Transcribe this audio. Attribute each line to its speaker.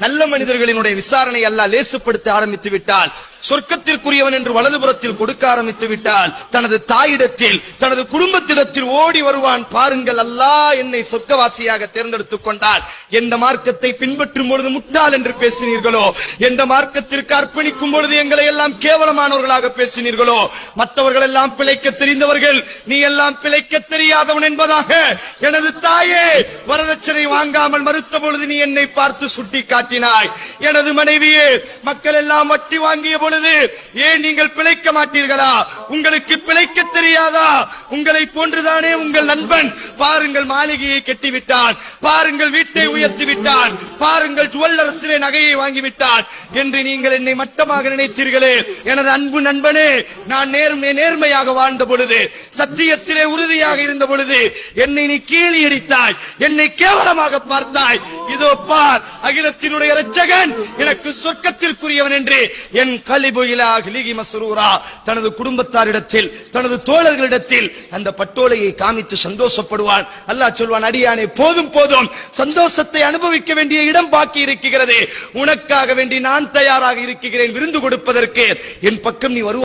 Speaker 1: நல்ல மனிதர்களினுடைய விசாரணை அல்ல லேசுப்படுத்த ஆரம்பித்து விட்டால் சொர்க்கத்திற்குரியவன் என்று வலதுபுறத்தில் கொடுக்க ஆரம்பித்து விட்டால் தனது தாயிடத்தில் தனது குடும்பத்திடத்தில் ஓடி வருவான். பாருங்கள் அல்லாஹ் என்னை சொர்க்கவாசியாக தேர்ந்தெடுத்துக் கொண்டால் எந்த மார்க்கத்தை பின்பற்றும் பொழுது முட்டாள் என்று பேசினீர்களோ எந்த மார்க்கத்திற்கு அர்ப்பணிக்கும் பொழுது எங்களை எல்லாம் கேவலமானவர்களாக பேசினீர்களோ மற்றவர்கள் எல்லாம் பிழைக்க தெரிந்தவர்கள் நீ எல்லாம் பிழைக்க தெரியாதவன் என்பதாக எனது தாயே வரதட்சணை வாங்காமல் மறுத்த பொழுது நீ என்னை பார்த்து சுட்டி காட்டினாய் எனது மனைவியே மக்கள் எல்லாம் வட்டி வாங்கிய பொழுது ஏன் நீங்கள் பிழைக்க மாட்டீர்களா? உங்களுக்கு பிழைக்க தெரியாதா? உங்களை போன்றுதானே உங்கள் நண்பன். பாருங்கள் மாளிகையை கட்டிவிட்டான். பாருங்கள் வீட்டை உயர்த்தி விட்டான் பாருங்கள் ஜுவல்லரசிலே நகையை வாங்கிவிட்டான். என்று நீங்கள் என்னை மட்டமாக நினைத்தீர்களே. எனது அன்பு நண்பனே நான் நேர்மை நேர்மையாக வாழ்ந்த பொழுது சத்தியத்திலே உறுதியாக இருந்த பொழுது என்னை நீ கீழி அடித்தாய் என்னை கேவலமாக பார்த்தாய். இதோ பார் அகிலத்தினுடைய இரட்சகன் எனக்கு சொர்க்கத்திற்குரியவன் என்று என் இலா மஸ்ரூரா. தனது குடும்பத்தாரிடத்தில் தனது தோழர்களிடத்தில் அந்த பட்டோலையை காமித்து சந்தோஷப்படுவான். அல்லாஹ் சொல்வான் அடியானே போதும் போதும். சந்தோஷத்தை அனுபவிக்க வேண்டிய இடம் பாக்கி இருக்கிறது. உனக்காக வேண்டி நான் தயாராக இருக்கிறேன் விருந்து கொடுப்பதற்கு. என் பக்கம் நீ வருவாய்.